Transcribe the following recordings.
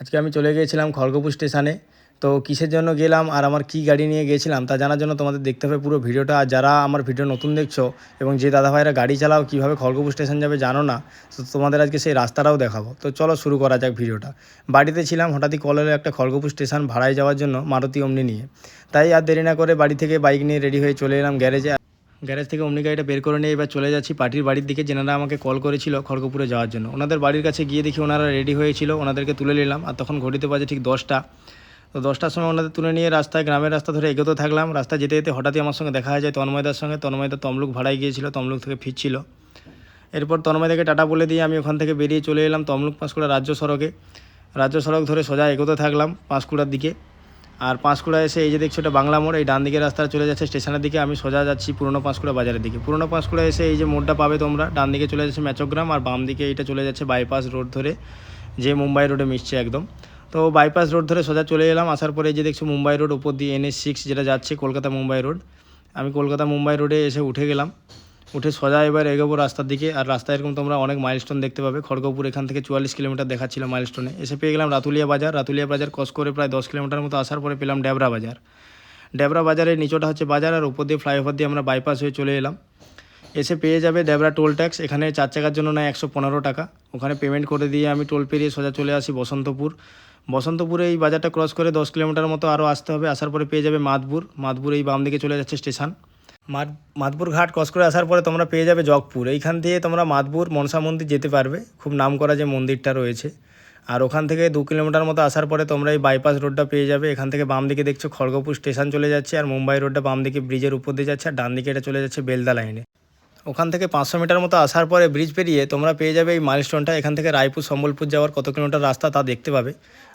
আজকে আমি চলে গিয়েছিলাম খড়গপুর স্টেশনে। তো কিসের জন্য গেলাম আর আমার কি গাড়ি নিয়ে গেছিলাম তা জানার জন্য তোমাদের দেখতে হবে পুরো ভিডিওটা। আর যারা আমার ভিডিও নতুন দেখছ এবং যে দাদা ভাইরা গাড়ি চালাও, কীভাবে খড়গপুর স্টেশন যাবে জানো না, তো তোমাদের আজকে সেই রাস্তাটাও দেখাবো। তো চলো শুরু করা যাক ভিডিওটা। বাড়িতে ছিলাম হঠাৎই কল এলো একটা খড়গপুর স্টেশন ভাড়ায় যাওয়ার জন্য মারুতি অমনি নিয়ে। তাই আর দেরি না করে বাড়ি থেকে বাইক নিয়ে রেডি হয়ে চলে এলাম গ্যারেজে। গ্যারেজ থেকে অমনি গাড়িটা বের করে নিয়ে এবার চলে যাচ্ছি পার্টির বাড়ির দিকে। যেনারা আমাকে কল করেছিল খড়গপুরে যাওয়ার জন্য। ওনাদের বাড়ির কাছে গিয়ে দেখি ওনারা রেডি হয়েছিল, ওনাদেরকে তুলে নিলাম। আর তখন ঘড়িতে বাজে ঠিক দশটা। তো দশটার সময় ওনাদের তুলে নিয়ে রাস্তায়, গ্রামের রাস্তা ধরে এগোতে থাকলাম। রাস্তা যেতে যেতে হঠাৎই আমার সঙ্গে দেখা হয়ে যায় তন্ময়দার সঙ্গে। তন্ময়দা তমলুক ভাড়ায় গিয়েছিল, তমলুক থেকে ফিরছিল। এরপর তন্ময়দাকে টাটা বলে দিয়ে আমি ওখান থেকে বেরিয়ে চলে এলাম তমলুক পাঁশকুড়া রাজ্য সড়কে। রাজ্য সড়ক ধরে সোজা এগোতে থাকলাম পাঁশকুড়ার দিকে। আর পাঁশকুড়া এসে এই যে দেখছ এটা বাংলা মোড়, এই ডান দিকে রাস্তা চলে যাচ্ছে স্টেশনের দিকে। আমি সোজা যাচ্ছি পুরনো পাঁশকুড়া বাজারের দিকে। পুরনো পাঁশকুড়া এসে এই যে মোড়টা পাবে তোমরা, ডান দিকে চলে যাচ্ছে ম্যাচগ্রাম আর বাম দিকে এটা চলে যাচ্ছে বাইপাস রোড ধরে, যে মুম্বাই রোডে মিশছে একদম। তো বাইপাস রোড ধরে সোজা চলে এলাম, আসার পরে যে দেখছ মুম্বাই রোড উপর দিয়ে এনএস সিক্স যেটা যাচ্ছে, কলকাতা মুম্বাই রোড। আমি কলকাতা মুম্বাই রোডে এসে উঠে গেলাম। উঠে সোজা এবার এগোবো রাস্তার দিকে। আর রাস্তায় এরকম তোমরা অনেক মাইলস্টোন দেখতে পাবে। খড়গপুর এখান থেকে চুয়াল্লিশ কিলোমিটার দেখাচ্ছিল মাইলস্টোনে এসে পেয়ে গেলাম রাতুলিয়া বাজার। রাতুলিয়া বাজার ক্রস করে প্রায় দশ কিলোমিটার মতো আসার পরে পেলাম ডেবরা বাজার। ডেবরা বাজারের নিচোটা হচ্ছে বাজার। আর উপর দিয়ে ফ্লাইওভার দিয়ে আমরা বাইপাস হয়ে চলে এলাম। এসে পেয়ে যাবে ডেবরা টোল ট্যাক্স এখানে চার চাকার জন্য নেয় একশো পনেরো টাকা। ওখানে পেমেন্ট করে দিয়ে আমি টোল পেরিয়ে সোজা চলে আসি বসন্তপুর। বসন্তপুরে এই বাজারটা ক্রস করে দশ কিলোমিটার মতো আরও আসতে হবে। আসার পরে পেয়ে যাবে মাদপুর মাদপুর এই বাম দিকে চলে যাচ্ছে স্টেশন মাদ মাদপুর ঘাট ক্রস করে আসার পরে তোমরা পেয়ে যাবে জগপুর। এইখান দিয়ে তোমরা মাদপুর মনসা মন্দির যেতে পারবে। খুব নাম করা যে মন্দিরটা রয়েছে। আর ওখান থেকে দু কিলোমিটার মতো আসার পরে তোমরা এই বাইপাস রোডটা পেয়ে যাবে। এখান থেকে বাম দিকে দেখছ খড়গপুর স্টেশন চলে যাচ্ছে আর মুম্বাই রোডটা বাম দিকে ব্রিজের উপর দিয়ে যাচ্ছে আর ডান দিকে এটা চলে যাচ্ছে বেলদা লাইনে ওখান থেকে পাঁচশো মিটার মতো আসার পরে ব্রিজ পেরিয়ে তোমরা পেয়ে যাবে এই মাইলস্টোনটা এখান থেকে রায়পুর, সম্বলপুর যাওয়ার কত কিলোমিটার রাস্তা তা দেখতে পাবে।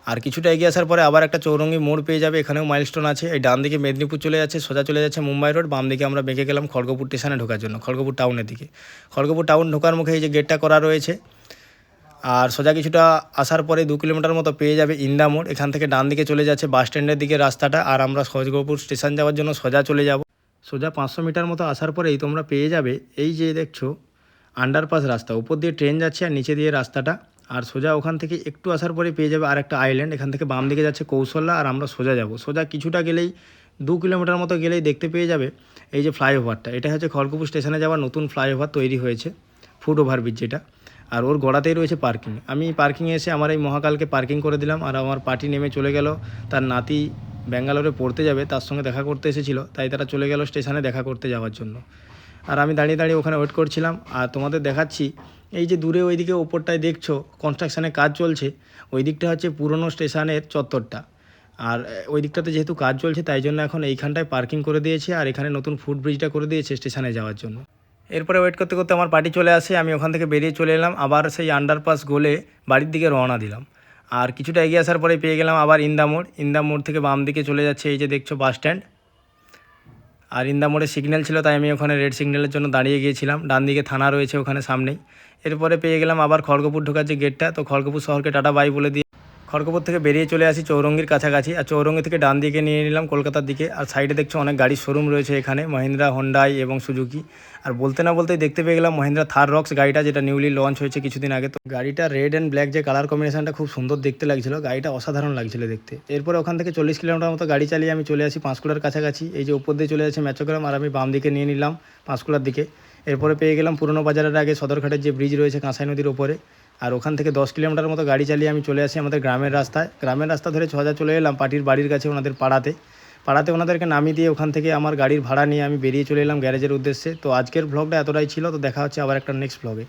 আর কিছুটা এগিয়ে আসার পরে আবার একটা চৌরঙ্গি মোড় পেয়ে যাবে, এখানেও মাইলস্টোন আছে। এই ডান দিকে মেদিনীপুর চলে যাচ্ছে, সোজা চলে যাচ্ছে মুম্বাই রোড বাম দিকে আমরা বেঁকে গেলাম খড়গপুর স্টেশনে ঢোকার জন্য, খড়গপুর টাউনের দিকে। খড়গপুর টাউন ঢোকার মুখে এই যে গেটটা করা রয়েছে, আর সোজা কিছুটা আসার পরে দু কিলোমিটার মতো পেয়ে যাবে ইন্দা মোড়। এখান থেকে ডান দিকে চলে যাচ্ছে বাস স্ট্যান্ডের দিকে রাস্তাটা, আর আমরা খড়গপুর স্টেশন যাওয়ার জন্য সোজা চলে যাব। সোজা পাঁচশো মিটার মতো আসার পরেই তোমরা পেয়ে যাবে। এই যে দেখছ আন্ডারপাস রাস্তা। উপর দিয়ে ট্রেন যাচ্ছে আর নিচে দিয়ে রাস্তাটা। আর সোজা ওখান থেকে একটু আসার পরে পেয়ে যাবে আরেকটা আইল্যান্ড এখান থেকে বাম দিকে যাচ্ছে কৌশল্যা আর আমরা সোজা যাব। সোজা কিছুটা গেলেই, দু কিলোমিটার মতো গেলেই দেখতে পেয়ে যাবে এই যে ফ্লাইওভারটা এটা হচ্ছে খড়গপুর স্টেশনে যাওয়ার নতুন ফ্লাইওভার তৈরি হয়েছে ফুট ওভারব্রিজ যেটা। আর ওর গোড়াতেই রয়েছে পার্কিং আমি পার্কিংয়ে এসে আমার এই মহাকালকে পার্কিং করে দিলাম। আর আমার পার্টি নেমে চলে গেল। তার নাতি ব্যাঙ্গালোরে পড়তে যাবে, তার সঙ্গে দেখা করতে এসেছিল, তাই তারা চলে গেল স্টেশনে দেখা করতে যাওয়ার জন্য। আর আমি দাঁড়িয়ে দাঁড়িয়ে ওখানে ওয়েট করছিলাম, আর তোমাদের দেখাচ্ছি, এই যে দূরে ওইদিকে ওপরটায় দেখছ কনস্ট্রাকশানের কাজ চলছে ওই দিকটা হচ্ছে পুরনো স্টেশনের চত্বরটা। আর ওই দিকটাতে যেহেতু কাজ চলছে, তাই জন্য এখন এইখানটায় পার্কিং করে দিয়েছে, আর এখানে নতুন ফুট ব্রিজটা করে দিয়েছে স্টেশনে যাওয়ার জন্য। এরপরে ওয়েট করতে করতে আমার পার্টি চলে আসে, আমি ওখান থেকে বেরিয়ে চলে এলাম, আবার সেই আন্ডারপাস গোলে বাড়ির দিকে রওনা দিলাম। আর কিছুটা এগিয়ে আসার পরে পেয়ে গেলাম আবার ইন্দামোড় ইন্দামোড় থেকে বাম দিকে চলে যাচ্ছে এই যে দেখছ বাস স্ট্যান্ড। আর ইন্দামোড়ে সিগন্যাল ছিল, তাই আমি ওখানে রেড সিগন্যালের জন্য দাঁড়িয়ে গিয়েছিলাম। ডান দিকে থানা রয়েছে ওখানে সামনেই। এরপরে পেয়ে গেলাম আবার খড়গপুর ঢোকার যে গেটটা তো খড়গপুর শহরকে টাটা বাই বলে দিয়ে খড়গপুর থেকে বেরিয়ে চলে আসি চৌরঙ্গির কাছাকাছি, আর চৌরঙ্গি থেকে ডান দিকে নিয়ে নিলাম কলকাতার দিকে, আর সাইডে দেখছ অনেক গাড়ির শোরুম রয়েছে এখানে, মহিন্দ্রা হন্ডাই এবং সুজুকি আর বলতে না বলতেই দেখতে পেয়ে গেলাম মহিন্দ্রা থার রক্স গাড়িটা যেটা নিউলি লঞ্চ হয়েছে কিছুদিন আগে। তো গাড়িটা রেড অ্যান্ড ব্ল্যাক যে কালার কম্বিনেশনটা খুব সুন্দর দেখতে লাগছিল, গাড়িটা অসাধারণ লাগছিল দেখতে। এরপরে ওখান থেকে চল্লিশ কিলোমিটার মতো গাড়ি চালিয়ে আমি চলে আসি পাঁশকুড়ার কাছাকাছি, এই যে উপর দিয়ে চলে যাচ্ছে ম্যাচগ্রাম আর আমি বাম দিকে নিয়ে নিলাম পাঁশকুড়ার দিকে। এরপরে পেয়ে গেলাম পুরনো বাজারের আগে সদরঘাটের যে ব্রিজ রয়েছে কাঁসাই নদীর ওপরে। আর ওখান থেকে দশ কিলোমিটার মতো গাড়ি চালিয়ে আমি চলে আসি আমাদের গ্রামের রাস্তায়। গ্রামের রাস্তা ধরে ছজা চলে এলাম পার্টির বাড়ির কাছে ওনাদের পাড়াতে। পাড়াতে ওনাদেরকে নামিয়ে দিয়ে ওখান থেকে আমার গাড়ির ভাড়া নিয়ে আমি বেরিয়ে চলে এলাম গ্যারেজের উদ্দেশ্যে। তো আজকের ভ্লগটা এতটাই ছিল, তো দেখা হচ্ছে আবার একটা নেক্সট ব্লগে